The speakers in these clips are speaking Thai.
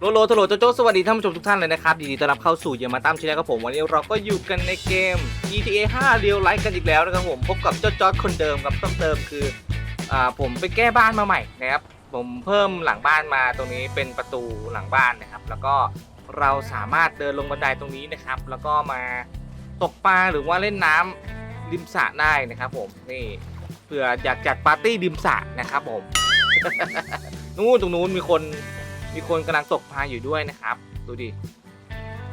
โลโลโทโลโจโจสวัสดีท่านผู้ชมทุกท่านเลยนะครับยินดีต้อนรับเข้าสู่เยามาตั้มชแนลครับผม วันนี้เราก็อยู่กันในเกม GTA 5 Real Life กันอีกแล้วนะครับผม พบกับเจ้าจอร์ดคนเดิมครับต้องเติมคืออ่าผมไปแก้บ้านมาใหม่นะครับ ผมเพิ่มหลังบ้านมาตรงนี้เป็นประตูหลังบ้านนะครับ แล้วก็เราสามารถเดินลงบันไดตรงนี้นะครับ แล้วก็มาตกปลาหรือว่าเล่นน้ำริมสระได้นะครับผมนี่เผื่ออยากจัดปาร์ตี้ริมสระนะครับผม นู้นตรงนู้นมีคน มีคนกำลังตกปลาอยู่ด้วยนะครับ ดูดิ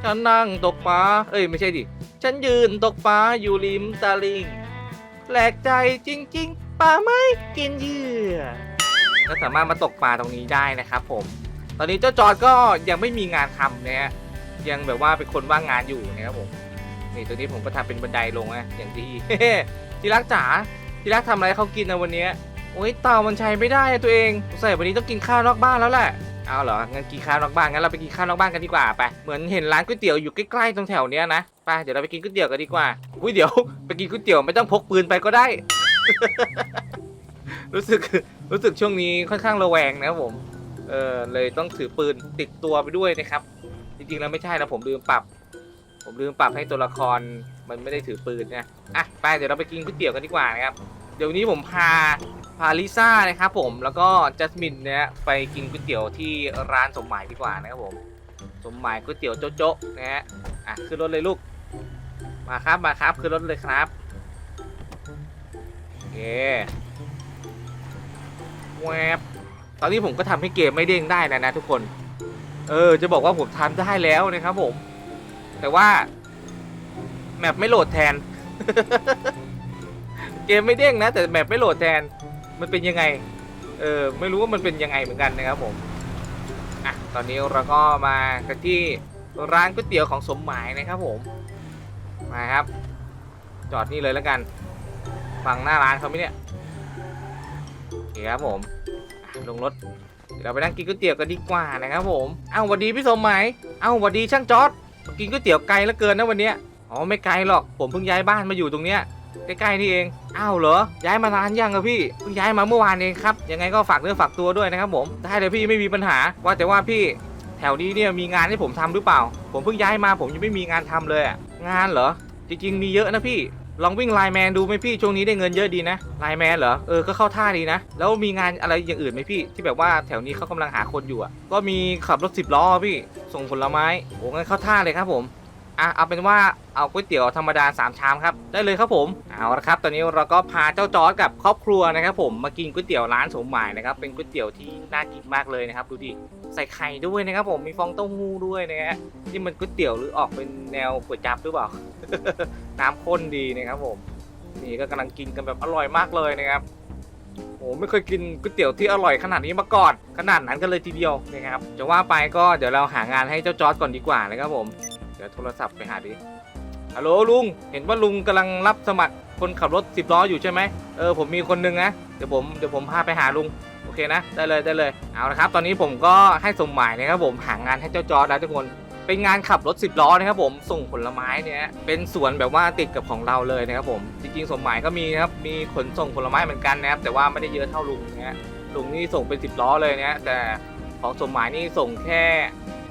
ฉันนั่งตกปลา เอ้ยไม่ใช่ดิ ฉันยืนตกปลาอยู่ริมตลิ่งแปลกใจจริง ๆปลาไม่กินเหยื่อก็สามารถมาตกปลาตรงนี้ได้นะครับ ผม ตอนนี้เจ้าจอดก็ยังไม่มีงานทำนะฮะยังแบบว่าเป็นคนว่างงานอยู่นะครับผมนี่ตัวนี้ผมก็ทำเป็นบันไดลงนะอย่างดีที่รักจ๋าที่รักทำอะไรเขากินนะวันนี้ โอ้ยเต่ามันใช้ไม่ได้อะตัวเองสงสัยวันนี้ต้องกินข้าวนอกบ้านแล้วแหละเอาเหรองั้นกินข้าวนอกบ้านงั้นเราไปกินข้าวนอกบ้านกันดีกว่าไปเหมือนเห็นร้านก๋วยเตี๋ยวอยู่ใกล้ๆตรงแถวเนี้ยนะไปเดี๋ยวเราไปกินก๋วยเตี๋ยวกันดีกว่าอุ้ยเดี๋ยวไปกินก๋วยเตี๋ยวไม่ต้องพกปืนไปก็ได้ รู้สึกรู้สึกช่วงนี้ค่อนข้างระแวงนะผมเออเลยต้องถือปืนติดตัวไปด้วยนะครับ จริงๆแล้วไม่ใช่นะผมลืมปรับ ผมลืมปรับให้ตัวละครมันไม่ได้ถือปืนนะอะไปเดี๋ยวเราไปกินก๋วยเตี๋ยวกันดีกว่านะครับเดี๋ยวนี้ผมพา พาลิซ่านะครับผมแล้วก็จัสมินเนี่ยไปกินก๋วยเตี๋ยวที่ร้านสมหมายดีกว่านะครับผม สมหมายก๋วยเตี๋ยวโจ๊ะๆนะฮะอะขึ้นรถเลยลูก มาครับมาครับขึ้นรถเลยครับโอเคแวบตอนนี้ผมก็ทำให้เกมไม่เด้งได้แล้วนะทุกคน เออจะบอกว่าผมทำได้แล้วนะครับผม แต่ว่าแมปไม่โหลดแทน เกมไม่เด้งนะ แต่แมปไม่โหลดแทน มันเป็นยังไง เออไม่รู้ว่ามันเป็นยังไงเหมือนกันนะครับผมอะตอนนี้เราก็มากันที่ร้านก๋วยเตี๋ยวของสมหมายนะครับผมมาครับ จอดนี่เลยแล้วกันฝั่งหน้าร้านเขาไหมเนี่ยโอเคครับผมลงรถเดี๋ยวเราไปนั่งกินก๋วยเตี๋ยวกันดีกว่านะครับผมเอ้าสวัสดีพี่สมหมายเอ้าสวัสดีช่างจอดกินก๋วยเตี๋ยวไกลแล้วเกินนะวันเนี้ยอ๋อไม่ไกลหรอกผมเพิ่งย้ายบ้านมาอยู่ตรงเนี้ย ใกล้ๆนี่เอง อ้าวเหรอ ย้ายมานานยังอะพี่เพิ่งย้ายมาเมื่อวานเองครับ ยังไงก็ฝากเนื้อฝากตัวด้วยนะครับผม ได้เลยพี่ไม่มีปัญหา ว่าแต่ว่าพี่แถวนี้เนี่ยมีงานให้ผมทำหรือเปล่า ผมเพิ่งย้ายมาผมยังไม่มีงานทำเลยอะงานเหรอ จริงๆมีเยอะนะพี่ ลองวิ่งไลน์แมนดูไหมพี่ช่วงนี้ได้เงินเยอะดีนะไลน์แมนเหรอ เออ ก็เข้าท่าดีนะ แล้วมีงานอะไรอย่างอื่นไหมพี่ ที่แบบว่าแถวนี้เขากำลังหาคนอยู่อะก็มีขับรถสิบล้อพี่ ส่งผลไม้ โอ้งั้นเข้าท่าเลยครับผม อะเอาเป็นว่าเอาก๋วยเตี๋ยวธรรมดา3ชามครับได้เลยครับผมเอาละครับ ตอนนี้เราก็พาเจ้าจอร์ดกับครอบครัวนะครับผมมากินก๋วยเตี๋ยวร้านสมหมายนะครับเป็นก๋วยเตี๋ยวที่น่ากินมากเลยนะครับดูดิใส่ไข่ด้วยนะครับผมมีฟองเต้าหู้ด้วยนะฮะนี่มันก๋วยเตี๋ยวหรือออกเป็นแนวก๋วยจับหรือเปล่า น้ำข้นดีนะครับผมนี่ก็กำลังกินกันแบบอร่อยมากเลยนะครับโอ้ไม่เคยกินก๋วยเตี๋ยวที่อร่อยขนาดนี้มาก่อนขนาดนั้นกันเลยทีเดียวนะครับจะว่าไปก็เดี๋ยวเราหางานให้เจ้าจอร์ดก่อนดีกว่านะครับผม ดี๋ยวโทรศัพท์ไปหาดิฮัลโหลลุง เห็นว่าลุงกำลังรับสมัครคนขับรถสิบล้ออยู่ใช่ไหมเออผมมีคนนึงนะเดี๋ยวผมเดี๋ยวผมพาไปหาลุงโอเคนะ ได้เลยได้เลยเอาละครับ ตอนนี้ผมก็ให้สมหมายนะครับผมหางานให้เจ้าจอร์ดแล้วทุกคนเป็นงานขับรถสิบล้อนะครับผมส่งผลไม้เนี่ยเป็นสวนแบบว่าติดกับของเราเลยนะครับผมจริงๆสมหมายก็มีนะครับมีขนส่งผลไม้เหมือนกันนะครับแต่ว่าไม่ได้เยอะเท่าลุงนะฮะลุงนี่ส่งเป็นสิบล้อเลยนะแต่ของสมหมายนี่ส่งแค่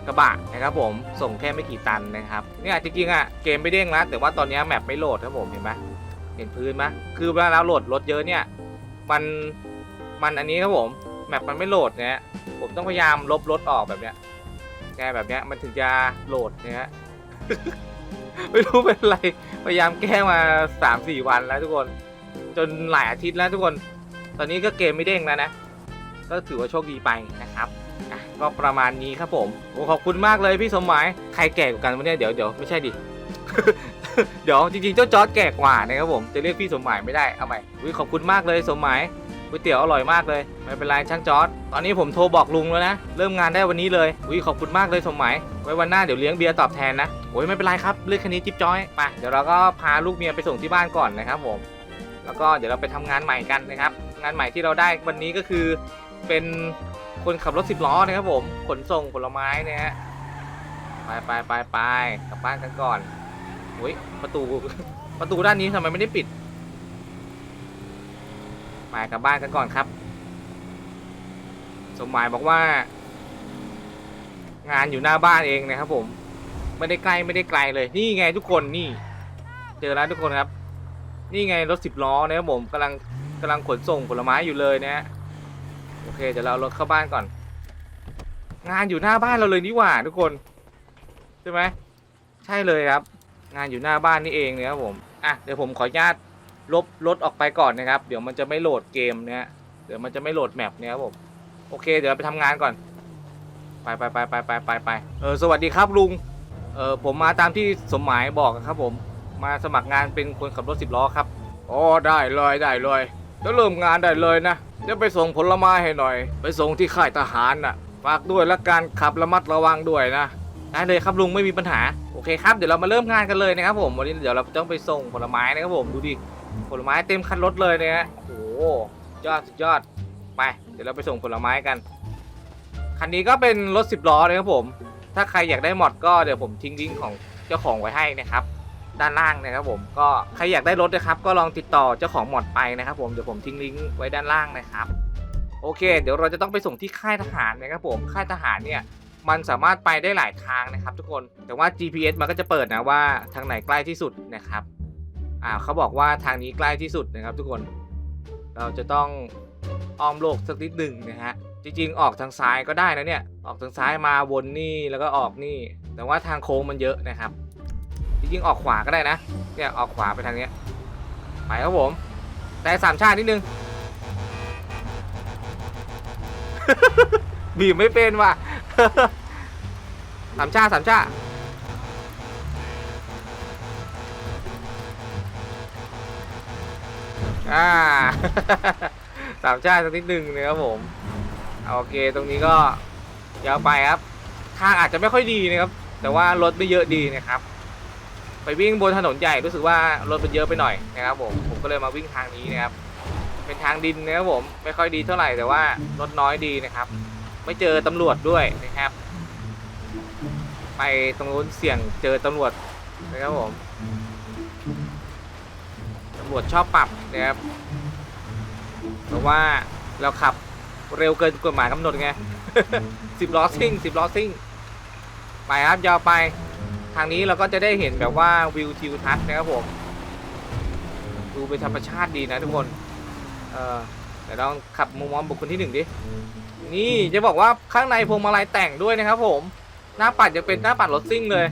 กระบะนะครับผมส่งแค่ไม่กี่ตันนะครับเนี่ยจริงๆอะเกมไม่เด้งแล้วแต่ว่าตอนนี้แมปไม่โหลดครับผมเห็นไหมเห็นพื้นไหมคือเวลาเราโหลดรถเยอะเนี่ยมันมันอันนี้ครับผมแมปมันไม่โหลดเนี่ยผมต้องพยายามลบรถออกแบบเนี้ยแกแบบเนี้ยมันถึงจะโหลดเนี่ยไม่รู้เป็นไรพยายามแก้มาสามสี่วันแล้วทุกคน จนหลายอาทิตย์แล้วทุกคน ตอนนี้ก็เกมไม่เด้งแล้วนะ ก็ถือว่าโชคดีไปนะครับ ก็ประมาณนี้ครับผมขอบคุณมากเลยพี่สมหมายใครแก่กว่ากันวะเนี่ยเดี๋ยวเดี๋ยวไม่ใช่ดิเดี๋ยวจริงๆเจ้าจอร์ดแก่กว่านะครับผมจะเรียกพี่สมหมายไม่ได้เอาใหม่ขอบคุณมากเลยสมหมายก๋วยเตี๋ยวอร่อยมากเลยไม่เป็นไรช่างจอร์ดตอนนี้ผมโทรบอกลุงแล้วนะเริ่มงานได้วันนี้เลยอุ้ยขอบคุณมากเลยสมหมายไว้วันหน้าเดี๋ยวเลี้ยงเบียร์ตอบแทนนะโอ้ยไม่เป็นไรครับเรื่องแค่นี้จิ๊บจ้อยไปเดี๋ยวเราก็พาลูกเมียไปส่งที่บ้านก่อนนะครับผมแล้วก็เดี๋ยวเราไปทำงานใหม่กันนะครับ งานใหม่ที่เราได้วันนี้ก็คือเป็น คนขับรถสิบล้อนะครับผม ขนส่งผลไม้นะฮะ ไปไปไปไปกลับบ้านกันก่อนอุ้ยประตู ประตูด้านนี้ทำไมไม่ได้ปิด ไปกลับบ้านกันก่อนครับ สมหมายบอกว่า งานอยู่หน้าบ้านเองนะครับผม ไม่ได้ใกล้ไม่ได้ไกลเลย นี่ไงทุกคนนี่ เจอแล้วทุกคนครับ นี่ไงรถสิบล้อนะครับผมกำลังกำลังขนส่งผลไม้อยู่เลยนะฮะ โอเคเดี๋ยวเราเอารถเข้าบ้านก่อน งานอยู่หน้าบ้านเราเลยนี่หว่าทุกคนใช่ไหมใช่เลยครับ งานอยู่หน้าบ้านนี่เองนะครับผมอะเดี๋ยวผมขออนุญาตลบรถออกไปก่อนนะครับ เดี๋ยวมันจะไม่โหลดเกมนะฮะเดี๋ยวมันจะไม่โหลดแมปเนี่ยครับผมโอเค เดี๋ยวไปทำงานก่อน ไปไปไปไปไปไปไปเออสวัสดีครับลุงเออผมมาตามที่สมหมายบอกครับผม มาสมัครงานเป็นคนขับรถสิบล้อครับอ๋อได้เลยได้เลย จะเริ่มงานได้เลยนะจะไปส่งผลไม้ให้หน่อย ไปส่งที่ค่ายทหารน่ะฝากด้วยและการขับระมัดระวังด้วยนะได้เลยครับลุงไม่มีปัญหาโอเคครับเดี๋ยวเรามาเริ่มงานกันเลยนะครับผมวันนี้เดี๋ยวเราต้องไปส่งผลไม้นะครับผมดูดิผลไม้เต็มคันรถเลยเนี่ยฮะโอ้โหยอดสุดยอดไป เดี๋ยวเราไปส่งผลไม้กันคันนี้ก็เป็นรถสิบล้อเลยครับผม ถ้าใครอยากได้หมดก็เดี๋ยวผมทิ้งลิงก์ของเจ้าของไว้ให้นะครับ ด้านล่างนะครับผมก็ใครอยากได้รถนะครับก็ลองติดต่อเจ้าของหมอดไปนะครับผมเดี๋ยวผมทิ้งลิงก์ไว้ด้านล่างนะครับโอเค เดี๋ยวเราจะต้องไปส่งที่ค่ายทหารนะครับผมค่ายทหารเนี่ยมันสามารถไปได้หลายทางนะครับ ทุกคนแต่ว่า GPS มันก็จะเปิดนะว่าทางไหนใกล้ที่สุดนะครับอ่าเขาบอกว่าทางนี้ใกล้ที่สุดนะครับ ทุกคน เราจะต้องอ้อมโลกสักนิดหนึ่งนะฮะจริงๆ ออกทางซ้ายก็ได้นะเนี่ย ออกทางซ้ายมาวนนี่แล้วก็ออกนี่ แต่ว่าทางโค้งมันเยอะนะครับ จริงออกขวาก็ได้นะ เนี่ยออกขวาไปทางเนี้ย ไปครับผม แต่สามชาตินิดนึง บีบไม่เป็นว่ะ สามชาติสามชาติอ่าสามชาติสักนิดหนึ่งนะครับผมโอเคตรงนี้ก็ยาวไปครับ ทางอาจจะไม่ค่อยดีนะครับ แต่ว่ารถไม่เยอะดีนะครับ ไปวิ่งบนถนนใหญ่รู้สึกว่ารถมันเยอะไปหน่อยนะครับผมผมก็เลยมาวิ่งทางนี้นะครับ เป็นทางดินนะครับผมไม่ค่อยดีเท่าไหร่แต่ว่ารถน้อยดีนะครับ ไม่เจอตำรวจด้วยนะครับ ไปตรงนู้นเสี่ยงเจอตำรวจนะครับผมตำรวจชอบปรับนะครับเพราะว่าเราขับเร็วเกินกฎหมายกำหนดไงสิบล้อซิ่งสิบล้อซิ่งไปครับยาวไป ทางนี้เราก็จะได้เห็นแบบว่าวิวทิวทัศน์นะครับผมดูเป็นธรรมชาติดีนะทุกคนเออเดี๋ยวลองขับมุมมองบุคคลที่หนึ่งดินี่จะบอกว่าข้างในพวงมาลัยแต่งด้วยนะครับ ผม หน้าปัดจะเป็นหน้าปัดรถซิ่งเลย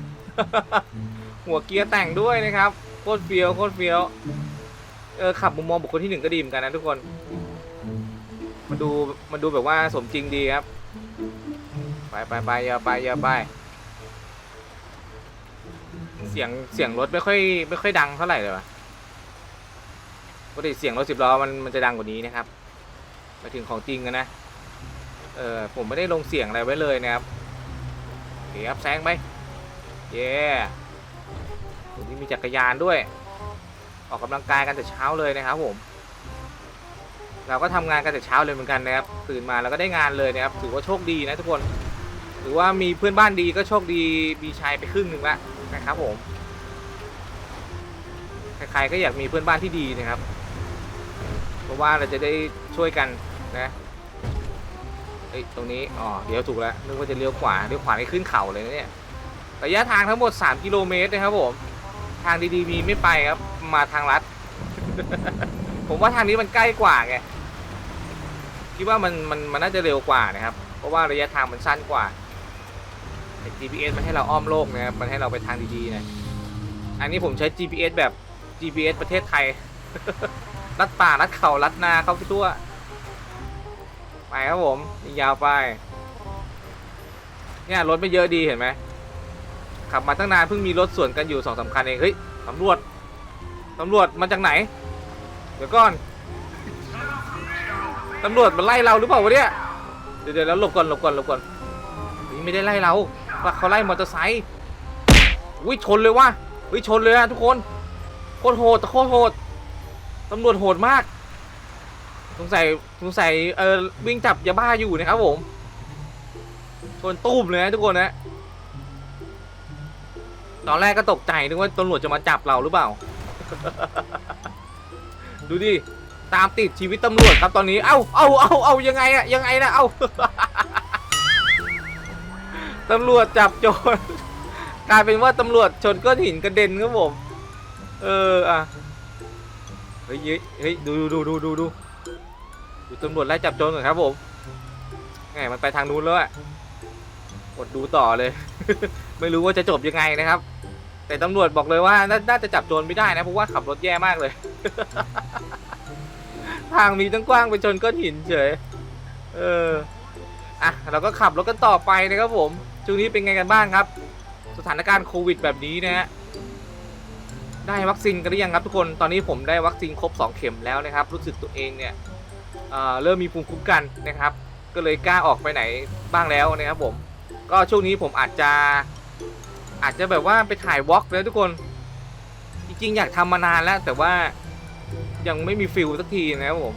หัวเกียร์แต่งด้วยนะครับโคตรเฟี้ยวโคตรเฟี้ยวเออขับมุมมองบุคคลที่หนึ่งก็ดีเหมือนกันนะทุกคนมาดูมาดูแบบว่าสมจริงดีครับ ไปไปไปอย่าไปอย่าไป เสียงเสียงรถไม่ค่อยไม่ค่อยดังเท่าไหร่เลยวะปกติเสียงรถสิบล้อมันมันจะดังกว่านี้นะครับไปถึงของจริงกันนะ เออผมไม่ได้ลงเสียงอะไรไว้เลยนะครับโอเคครับแซงไป เย้ตรงนี้มีจักรยานด้วย ออกกำลังกายกันแต่เช้าเลยนะครับผม เราก็ทำงานกันแต่เช้าเลยเหมือนกันนะครับ ตื่นมาแล้วก็ได้งานเลยนะครับ ถือว่าโชคดีนะทุกคน หรือว่ามีเพื่อนบ้านดีก็โชคดีมีชัยไปครึ่งหนึ่งละ นะครับผม ใครๆก็อยากมีเพื่อนบ้านที่ดีนะครับ เพราะว่าเราจะได้ช่วยกันนะเอ้ยตรงนี้ อ๋อ เดี๋ยวถูกแล้ว นึกว่าจะเลี้ยวขวา เลี้ยวขวานี่ขึ้นเขาเลยนะเนี่ย ระยะทางทั้งหมด 3 กิโลเมตรนะครับผม ทางดีๆ มีไม่ไปครับ มาทางลัด ผมว่าทางนี้มันใกล้กว่าไง คิดว่ามันมันมันน่าจะเร็วกว่านะครับ เพราะว่าระยะทางมันสั้นกว่า GPS มันให้เราอ้อมโลกนะครับ มันให้เราไปทางดีๆนะ อันนี้ผมใช้ GPS แบบ GPS ประเทศไทย ลัดป่าลัดเขาลัดนาเข้าไปทั่ว ไปครับผมยาวไป เนี่ยรถไม่เยอะดีเห็นไหม ขับมาตั้งนานเพิ่งมีรถสวนกันอยู่สองสามคันเอง เฮ้ยตำรวจตำรวจมาจากไหน เดี๋ยวก่อนตำรวจมันไล่เราหรือเปล่าวะเนี่ย เดี๋ยวเดี๋ยวแล้วหลบก่อนหลบก่อนหลบก่อนไม่ได้ไล่เรา ว่าเขาไล่มอเตอร์ไซค์วิชนเลยว่ะวิชนเลยอะทุกคนโคตรโหดโคตรโหดตำรวจโหดมากสงสัยสงสัยเออวิ่งจับยาบ้าอยู่นะครับผมชนตุ้มเลยนะทุกคนนะตอนแรกก็ตกใจนึกว่าตำรวจจะมาจับเราหรือเปล่า ดูดิตามติดชีวิตตำรวจครับตอนนี้ เอ้าเอ้าเอ้าเอ้ายังไงอะยังไงนะเอ้า ตำรวจจับโจร กลายเป็นว่าตำรวจชนก้อนหินกระเด็นครับผม เอออะ เฮ้ยเฮ้ยเฮ้ยดูดูดูดูดูดูตำรวจไล่จับโจรก่อนครับผมแหมมันไปทางนู้นแล้วอะกดดูต่อเลย ไม่รู้ว่าจะจบยังไงนะครับ แต่ตำรวจบอกเลยว่าน่าน่าจะจับโจรไม่ได้นะเพราะว่าขับรถแย่มากเลย ทางมีตั้งกว้างไปชนก้อนหินเฉย เอออะเราก็ขับรถกันต่อไปนะครับผม ช่วงนี้เป็นไงกันบ้างครับ สถานการณ์โควิดแบบนี้นะฮะได้วัคซีนกันหรือยังครับทุกคนตอนนี้ผมได้วัคซีนครบ 2 เข็มแล้วนะครับ รู้สึกตัวเองเนี่ยเอ่อเริ่มมีภูมิคุ้มกันนะครับ ก็เลยกล้าออกไปไหนบ้างแล้วนะครับผมก็ช่วงนี้ผมอาจจะอาจจะแบบว่าไปถ่ายวอล์กแล้วทุกคน จริงๆ อยากทำมานานแล้ว แต่ว่ายังไม่มีฟิลสักทีนะครับผม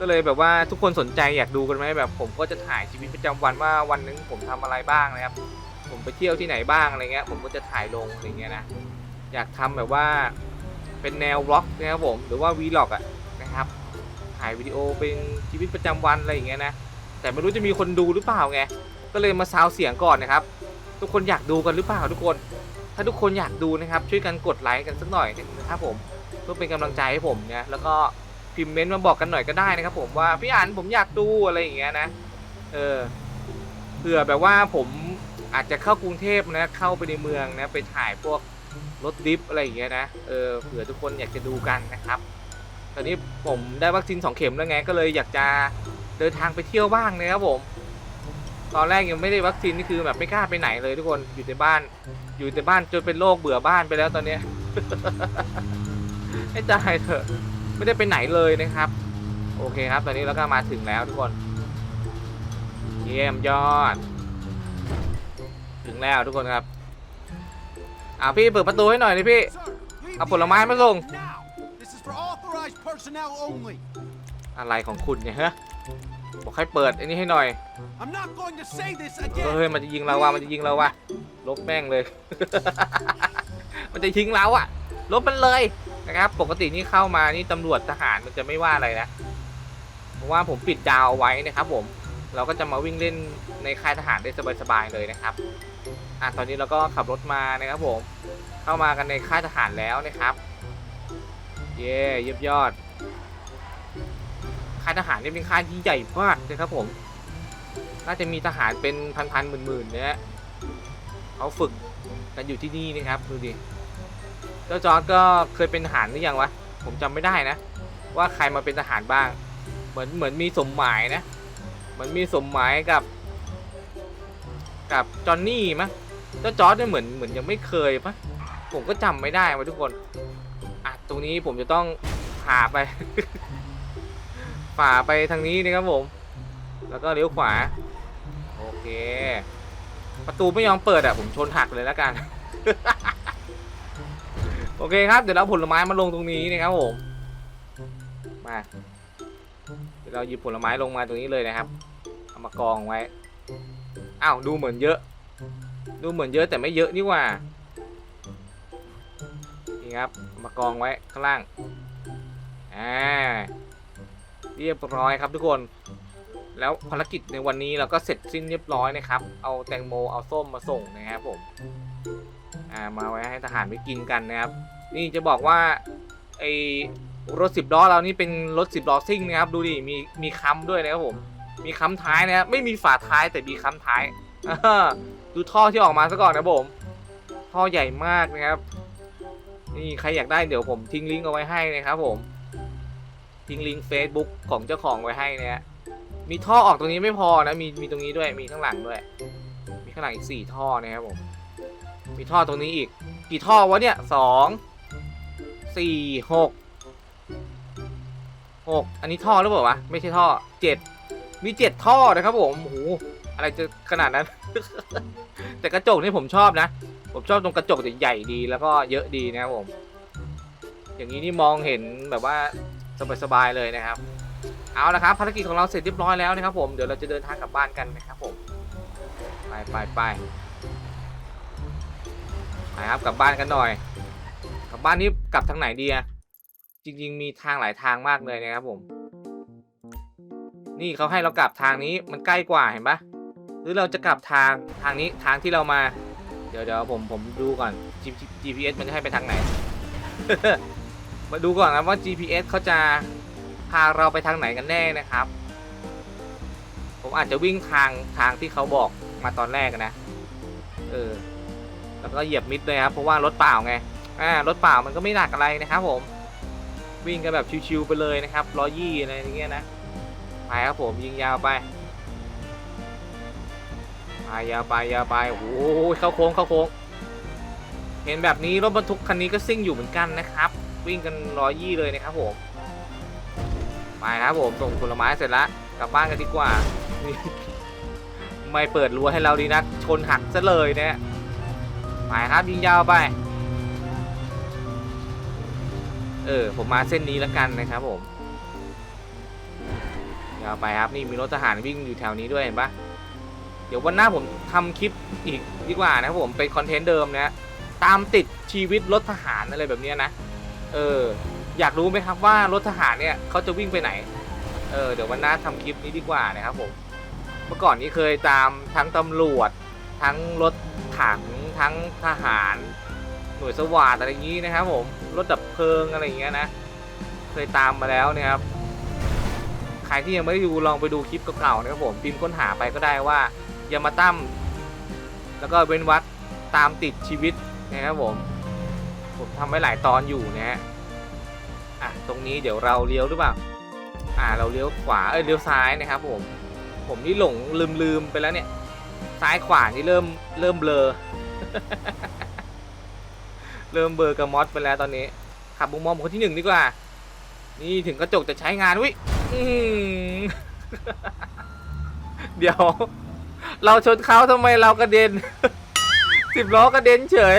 ก็เลยแบบว่าทุกคนสนใจอยากดูกันไหมแบบผมก็จะถ่ายชีวิตประจำวันว่าวันหนึงผมทำอะไรบ้างนะครับ ผมไปเที่ยวที่ไหนบ้างอะไรเงี้ย ผมก็จะถ่ายลงอะไรเงี้ยนะอยากทำแบบว่าเป็นแนวบล็อกนะครับผมหรือว่าวีล็อกอะนะครับ ถ่ายวิดีโอเป็นชีวิตประจำวันอะไรอย่างเงี้ยนะแต่ไม่รู้จะมีคนดูหรือเปล่าไงก็เลยมาซาวเสียงก่อนนะครับ ทุกคนอยากดูกันหรือเปล่าทุกคน ถ้าทุกคนอยากดูนะครับ ช่วยกันกดไลค์กันสักหน่อยนะครับผมเพื่อเป็นกำลังใจให้ผมนะแล้วก็ พิมพ์เมนต์มาบอกกันหน่อยก็ได้นะครับ ผมว่าพี่อันผมอยากดูอะไรอย่างเงี้ยนะเออเผื่อแบบว่าผมอาจจะเข้ากรุงเทพนะ เข้าไปในเมืองนะไปถ่ายพวกรถดิฟอะไรอย่างเงี้ยนะเออเผื่อทุกคนอยากจะดูกันนะครับตอนนี้ผมได้วัคซีนสองเข็มแล้วไงก็เลยอยากจะเดินทางไปเที่ยวบ้างนะครับผม ตอนแรกยังไม่ได้วัคซีนนี่คือแบบไม่กล้าไปไหนเลยทุกคนอยู่ในบ้าน อยู่ในบ้านจนเป็นโรคเบื่อบ้านไปแล้วตอนเนี้ย ให้ตายเถอะ ไม่ได้ไปไหนเลยนะครับ โอเคครับ ตอนนี้เราก็มาถึงแล้วทุกคน เยี่ยมยอด ถึงแล้วทุกคนครับอ่าพี่เปิดประตูให้หน่อยดิพี่ เอาผลไม้มาส่ง อะไรของคุณเนี่ยฮะบอกให้เปิดไอ้นี่ให้หน่อย เฮ้ยมันจะยิงเราว่ะมันจะยิงเราว่ะลบแม่งเลย มันจะทิ้งเราอะลบมันเลย นะครับ ปกตินี่เข้ามานี่ตำรวจทหารมันจะไม่ว่าอะไรนะ เพราะว่าผมปิดดาวเอาไว้นะครับ ผม เราก็จะมาวิ่งเล่นในค่ายทหารได้สบายๆเลยนะครับ อะตอนนี้เราก็ขับรถมานะครับผม เข้ามากันในค่ายทหารแล้วนะครับ เย้เยี่ยมยอด ค่ายทหารนี่เป็นค่ายที่ใหญ่มากนะครับผม น่าจะมีทหารเป็นพันๆหมื่นๆเนี่ยเขาฝึกกันอยู่ที่นี่นะครับดูดิ เจ้าจอร์ดก็เคยเป็นทหารหรือยังวะ ผมจำไม่ได้นะ ว่าใครมาเป็นทหารบ้าง เหมือนเหมือนมีสมหมายนะเหมือนมีสมหมายกับ กับจอห์นนี่มั้งเจ้าจอร์ดเนี่ยเหมือนเหมือนยังไม่เคยปะผมก็จำไม่ได้วะทุกคนอะตรงนี้ผมจะต้องผ่าไปฝ่าไปทางนี้นะครับผม แล้วก็เลี้ยวขวา โอเค ประตูไม่ยอมเปิดอะ ผมชนหักเลยแล้วกัน โอเคครับ เดี๋ยวเราผลไม้มาลงตรงนี้นะครับผม มา เดี๋ยวเราหยิบผลไม้ลงมาตรงนี้เลยนะครับ เอามากองไว้ อ้าวดูเหมือนเยอะ ดูเหมือนเยอะแต่ไม่เยอะนี่ว่า นี่ครับามากองไว้ข้างล่าง อ่า เรียบร้อยครับทุกคน แล้วภารกิจในวันนี้เราก็เสร็จสิ้นเรียบร้อยนะครับ เอาแตงโมเอาส้มมาส่งนะครับผม อ่ามาไว้ให้ทหารไปกินกันนะครับ นี่จะบอกว่าไอรถสิบล้อเรานี่เป็นรถสิบล้อซิ่งนะครับดูดิมีมีค้ำด้วยนะครับผมมีค้ำท้ายนะครับไม่มีฝาท้ายแต่มีค้ำท้ายดูท่อที่ออกมาซะก่อนนะผมท่อใหญ่มากนะครับนี่ใครอยากได้เดี๋ยวผมทิ้งลิงก์เอาไว้ให้นะครับผมทิ้งลิงก์ Facebook ของเจ้าของไว้ให้นะฮะมีท่อออกตรงนี้ไม่พอนะมีมีตรงนี้ด้วยมีข้างหลังด้วย มีข้างหลังอีกสี่ท่อนะครับผม มีท่อตรงนี้อีก กี่ท่อวะเนี่ยสองสี่หกหกอันนี้ท่อหรือเปล่าวะ ไม่ใช่ท่อเจ็ดมีเจ็ดท่อนะครับผมโอ้โหอะไรจะขนาดนั้น แต่กระจกนี่ผมชอบนะ ผมชอบตรงกระจกใหญ่ดีแล้วก็เยอะดีนะครับผม อย่างนี้นี่มองเห็นแบบว่าสบายๆเลยนะครับ เอาละครับภารกิจของเราเสร็จเรียบร้อยแล้วนะครับผม เดี๋ยวเราจะเดินทางกลับบ้านกันนะครับผม ไปไปไป ไปครับกลับบ้านกันหน่อย กลับบ้านนี้กลับทางไหนดีอะจริง ๆ มีทางหลายทางมากเลยนะครับผม นี่เขาให้เรากลับทางนี้มันใกล้กว่าเห็นปะหรือเราจะกลับทางทางนี้ทางที่เรามา เดี๋ยวเดี๋ยวผมผมดูก่อน GPS มันจะให้ไปทางไหน มาดูก่อนนะว่า GPS เขาจะพาเราไปทางไหนกันแน่นะครับ ผมอาจจะวิ่งทางทางที่เขาบอกมาตอนแรกนะ เออ แล้วก็เหยียบมิดเลยครับเพราะว่ารถเปล่าไงอ่ารถเปล่ามันก็ไม่หนักอะไรนะครับผมวิ่งกันแบบชิวๆไปเลยนะครับร้อยี่อะไรอย่างเงี้ยนะไปครับผมยิงยาวไปไปยาวไปยาวไปโอ้โหเข้าโค้งเข้าโค้งเห็นแบบนี้รถบรรทุกคันนี้ก็ซิ่งอยู่เหมือนกันนะครับ วิ่งกันร้อยี่เลยนะครับผมไปครับผมส่งผลไม้เสร็จแล้วกลับบ้านกันดีกว่า ไม่เปิดรั้วให้เราดีนักชนหักซะเลยนะ ไปครับยิงยาวไป เออผมมาเส้นนี้แล้วกันนะครับผมยาวไปครับนี่มีรถทหารวิ่งอยู่แถวนี้ด้วยเห็นปะเดี๋ยววันหน้าผมทำคลิปอีกดีกว่านะครับผมเป็นคอนเทนต์เดิมนะตามติดชีวิตรถทหารอะไรแบบนี้นะเอออยากรู้ไหมครับว่ารถทหารเนี่ยเขาจะวิ่งไปไหน เออเดี๋ยววันหน้าทำคลิปนี้ดีกว่านะครับผม เมื่อก่อนนี้เคยตามทั้งตำรวจทั้งรถถัง ทั้งทหารหน่วยสวาดอะไรอย่างนี้นะครับผมรถดับเพลิงอะไรอย่างเงี้ยนะ เคยตามมาแล้วนะครับใครที่ยังไม่ได้ดูลองไปดูคลิปเก่าๆนะครับผมพิมพ์ค้นหาไปก็ได้ว่ายามาตั้มแล้วก็เว้นวักตามติดชีวิตนะครับผม ผมทำไว้หลายตอนอยู่นะฮะอะตรงนี้เดี๋ยวเราเลี้ยวหรือเปล่าอ่าเราเลี้ยวขวาเอ้ยเลี้ยวซ้ายนะครับผมผมนี่หลงลืมลืมๆไปแล้วเนี่ย ซ้ายขวานี่เริ่มเริ่มเบลอ เริ่มเบลอกับมอสไปแล้วตอนนี้ ขับมุมมองคนที่หนึ่งดีกว่า นี่ถึงกระจกจะใช้งานวิอื้อหือเดี๋ยว เราชนเขาทำไมเรากระเด็นสิบล้อกระเด็นเฉย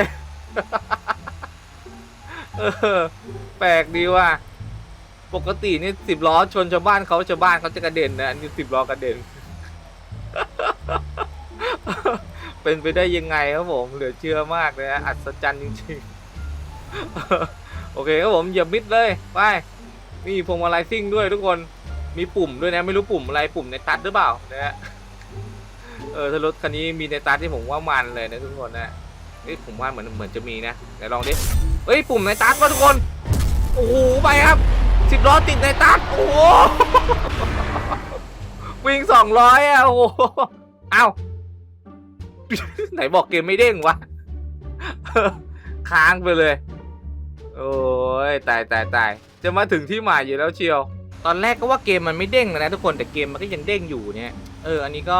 เออแปลกดีว่ะปกตินี่สิบล้อชนชาวบ้านเขาชาวบ้านเขาจะกระเด็นนะอันนี่สิบล้อกระเด็น เป็นไปได้ยังไงครับผมเหลือเชื่อมากเลยนะอัศจรรย์จริงๆ โอเคครับผมเหยียบมิดเลยไปนี่พวงมาลัยซิ่งด้วยทุกคนมีปุ่มด้วยนะไม่รู้ปุ่มอะไรปุ่มในตัดหรือเปล่านะฮะเออถ้ารถคันนี้มีในตัดที่ผมว่ามันเลยนะทุกคนนะเฮ้ยผมว่าเหมือนเหมือนจะมีนะเดี๋ยวลองดิเฮ้ยปุ่มในตัดวะทุกคนโอ้โหไปครับสิบล้อติดในตัดโอ้โหวิ่งสองร้อยอะโอ้โหเอ้า ไหนบอกเกมไม่เด้งวะค้างไปเลย โอ้ยตายตายตายจะมาถึงที่หมายอยู่แล้วเชียว ตอนแรกก็ว่าเกมมันไม่เด้งนะทุกคนแต่เกมมันก็ยังเด้งอยู่เนี่ย เออ อันนี้ก็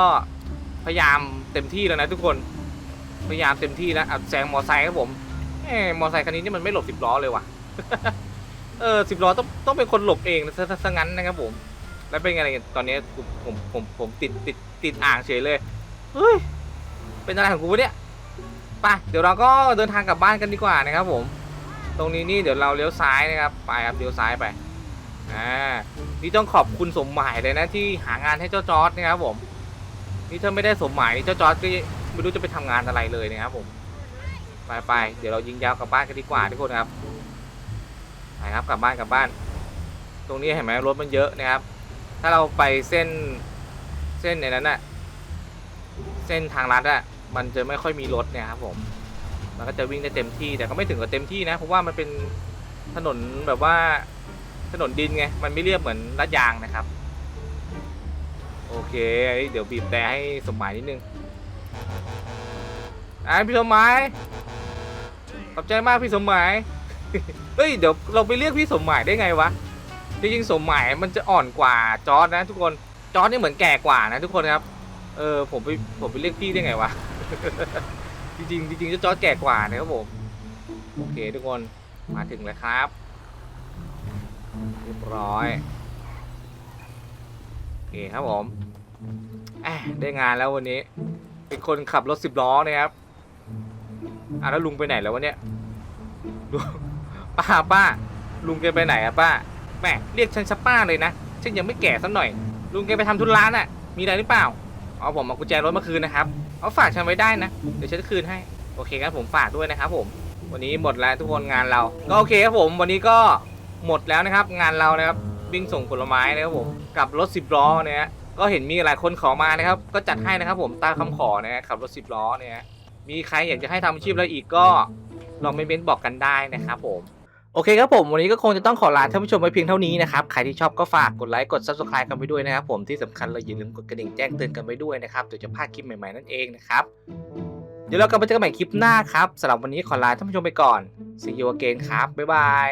พยายามเต็มที่แล้วนะทุกคน พยายามเต็มที่แล้วอะแซงมอไซค์ครับผมแหมมอไซค์คันนี้นี่มันไม่หลบสิบล้อเลยว่ะ เออสิบล้อต้องต้องเป็นคนหลบเองนะซะงั้นนะครับผม แล้วเป็นไงตอนนี้ผมผมผมติดติดติดอ่างเฉยเลย เฮ้ย เป็นอะไรของกูเนี่ยไปเดี๋ยวเราก็เดินทางกลับบ้านกันดีกว่านะครับผม ตรงนี้นี่เดี๋ยวเราเลี้ยวซ้ายนะครับ ไปครับเลี้ยวซ้ายไปอ่านี่ต้องขอบคุณสมหมายเลยนะที่หางานให้เจ้าจอร์ดนะครับผมนี่ถ้าไม่ได้สมหมายนี่เจ้าจอร์ดก็ไม่รู้จะไปทำงานอะไรเลยนะครับผมไปไปเดี๋ยวเรายิงยาวกลับบ้านกันดีกว่าทุกคนครับไปครับกลับบ้านกลับบ้าน ตรงนี้เห็นไหมรถมันเยอะนะครับ ถ้าเราไปเส้นเส้นในนั้นน่ะเส้นทางลัดอะ มันจะไม่ค่อยมีรถเนี่ยครับผมมันก็จะวิ่งได้เต็มที่แต่ก็ไม่ถึงกับเต็มที่นะเพราะว่ามันเป็นถนนแบบว่าถนนดินไงมันไม่เรียบเหมือนลาดยางนะครับ โอเค เดี๋ยวบีบแต่ให้สมหมายนิดนึงอ่าพี่สมหมายขอบใจมากพี่สมหมายเฮ้ยเดี๋ยวเราไปเรียกพี่สมหมายได้ไงวะจริงๆสมหมายมันจะอ่อนกว่าจอร์ดนะ ทุกคนจอร์ดนี่เหมือนแก่กว่านะ ทุกคนครับเออผมไปผมไปเรียกพี่ได้ไงวะ จริงๆจริงๆเจ้าจอร์ดแก่กว่านะครับผม โอเคทุกคนมาถึงแล้วครับเรียบร้อยโอเคครับผมแอะได้งานแล้ววันนี้ เป็นคนขับรถสิบล้อนะครับอะแล้วลุงไปไหนแล้ววะเนี่ยป้าป้า ลุงแกไปไหนอะป้าแหม่เรียกฉันชะป้าเลยนะฉันยังไม่แก่สักหน่อย ลุงแกไปทำธุระน่ะ มีอะไรหรือเปล่าเอาผมเอากุญแจรถมาคืนนะครับ เอาฝากฉันไว้ได้นะ เดี๋ยวฉันจะคืนให้ โอเคครับผมฝากด้วยนะครับผม วันนี้หมดแล้วทุกคนงานเรา ก็โอเคครับผม วันนี้ก็หมดแล้วนะครับ งานเรานะครับวิ่งส่งผลไม้นะครับผม กับรถสิบล้อเนี่ยก็เห็นมีหลายคนขอมานะครับ ก็จัดให้นะครับผมตามคำขอนะขับรถสิบล้อเนี่ยมีใครอยากจะให้ทำอาชีพอะไรอีกก็ลองไปเม้นบอกกันได้นะครับผม อเคครับผม วันนี้ก็คงจะต้องขอลาท่านผู้ชมไว้เพียงเท่านี้นะครับ ใครที่ชอบก็ฝากกดไลค์กด subscribe กันไปด้วยนะครับผมที่สำคัญเลยอย่าลืมกดกระดิ่งแจ้งเตือนกันไปด้วยนะครับเดี๋ยวจะพลาดคลิปใหม่ๆนั่นเองนะครับเดี๋ยวเรากลับมาเจอกันใหม่คลิปหน้าครับสำหรับวันนี้ขอลาท่านผู้ชมไปก่อน see you again ครับบ๊ายบาย